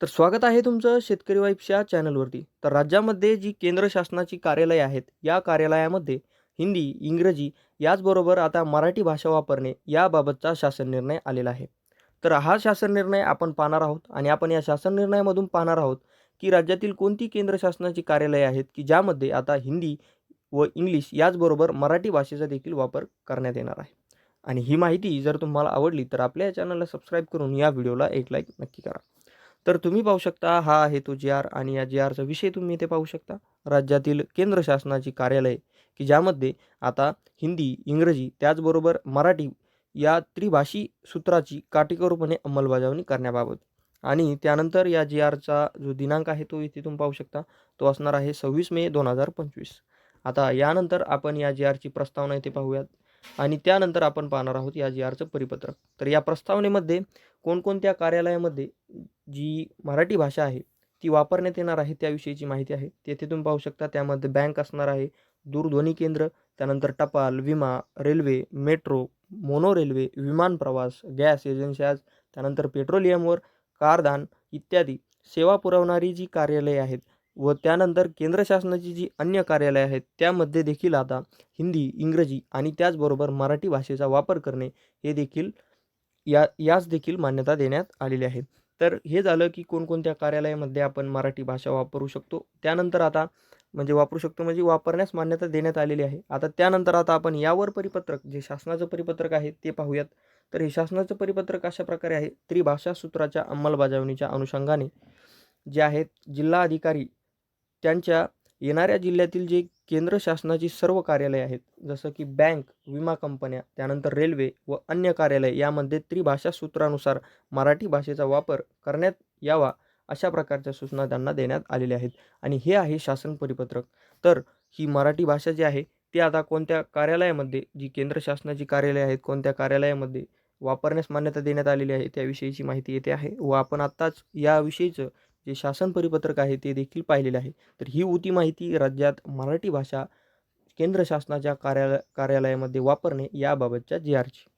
तर स्वागत आहे तुमचं शेतकरी वाईफच्या चॅनलवरती. तर राज्यामध्ये जी केंद्र शासनाची कार्यालय आहेत या कार्यालयामध्ये हिंदी इंग्रजी याचबरोबर आता मराठी भाषा वापरणे याबाबतचा शासन निर्णय आलेला आहे. तर हा शासन निर्णय आपण पाहणार आहोत आणि आपण या शासन निर्णयामधून पाहणार आहोत की राज्यातील कोणती केंद्र शासनाची कार्यालये आहेत की ज्यामध्ये आता हिंदी व इंग्लिश याचबरोबर मराठी भाषेचा देखील वापर करण्यात येणार आहे. आणि ही माहिती जर तुम्हाला आवडली तर आपल्या या चॅनलला सबस्क्राईब करून या व्हिडिओला एक लाईक नक्की करा. तर तुम्ही पाहू शकता हा आहे तो जी आर आणि या जी आरचा विषय तुम्ही इथे पाहू शकता. राज्यातील केंद्र शासनाची कार्यालय की ज्यामध्ये आता हिंदी इंग्रजी त्याचबरोबर मराठी या त्रिभाषी सूत्राची काटेकोरपणे अंमलबजावणी करण्याबाबत. आणि त्यानंतर या जी आरचा जो दिनांक आहे तो इथे तुम्ही पाहू शकता तो असणार आहे सव्वीस मे दोन हजार पंचवीस. आता यानंतर आपण या जी आरची प्रस्तावना इथे पाहूयात. आणि त्यानंतर आपण पाहणार आहोत या जी आरचं परिपत्रक. तर या प्रस्तावनेमध्ये कोणकोणत्या कार्यालयामध्ये जी मराठी भाषा आहे ती वापरण्यात येणार आहे त्याविषयीची माहिती आहे. तेथे तुम्ही पाहू शकता त्यामध्ये बँक असणार आहे दूरध्वनी केंद्र त्यानंतर टपाल विमा रेल्वे मेट्रो मोनो रेल्वे विमान प्रवास गॅस एजन्स्याज त्यानंतर पेट्रोलियमवर कारदान इत्यादी. सेवा पुरवणारी जी कार्यालये आहेत व त्यानंतर केंद्र शासनाची जी अन्य कार्यालये आहेत त्यामध्ये देखील आता हिंदी इंग्रजी आणि त्याचबरोबर मराठी भाषेचा वापर करणे हे देखील या यास देखील मान्यता देण्यात आलेली आहे. तर हे झालं की कोणकोणत्या कार्यालयामध्ये आपण मराठी भाषा वापरू शकतो. त्यानंतर आता म्हणजे वापरू शकतो म्हणजे वापरण्यास मान्यता देण्यात आलेली आहे. आता त्यानंतर आता आपण यावर परिपत्रक जे शासनाचं परिपत्रक आहे ते पाहूयात. तर हे शासनाचं परिपत्रक अशा प्रकारे आहे. त्रिभाषा सूत्राच्या अंमलबजावणीच्या अनुषंगाने जे आहेत जिल्हा अधिकारी त्यांच्या येणाऱ्या जिल्ह्यातील जे केंद्र शासनाची सर्व कार्यालये आहेत जसं की बँक विमा कंपन्या त्यानंतर रेल्वे व अन्य कार्यालय यामध्ये त्रिभाषा सूत्रानुसार मराठी भाषेचा वापर करण्यात यावा अशा प्रकारच्या सूचना त्यांना देण्यात आलेल्या आहेत. आणि हे आहे शासन परिपत्रक. तर ही मराठी भाषा जी आहे ती आता कोणत्या कार्यालयामध्ये जी केंद्र शासनाची कार्यालय आहेत कोणत्या कार्यालयामध्ये वापरण्यास मान्यता देण्यात आलेली आहे त्याविषयीची माहिती येते आहे व आपण आत्ताच याविषयीचं जे शासन परिपत्रक आहे ते देखील पाहिलेले आहे. तर ही होती माहिती राज्यात मराठी भाषा केंद्र शासनाच्या कार्यालय कार्यालयामध्ये वापरणे याबाबतच्या जी आरची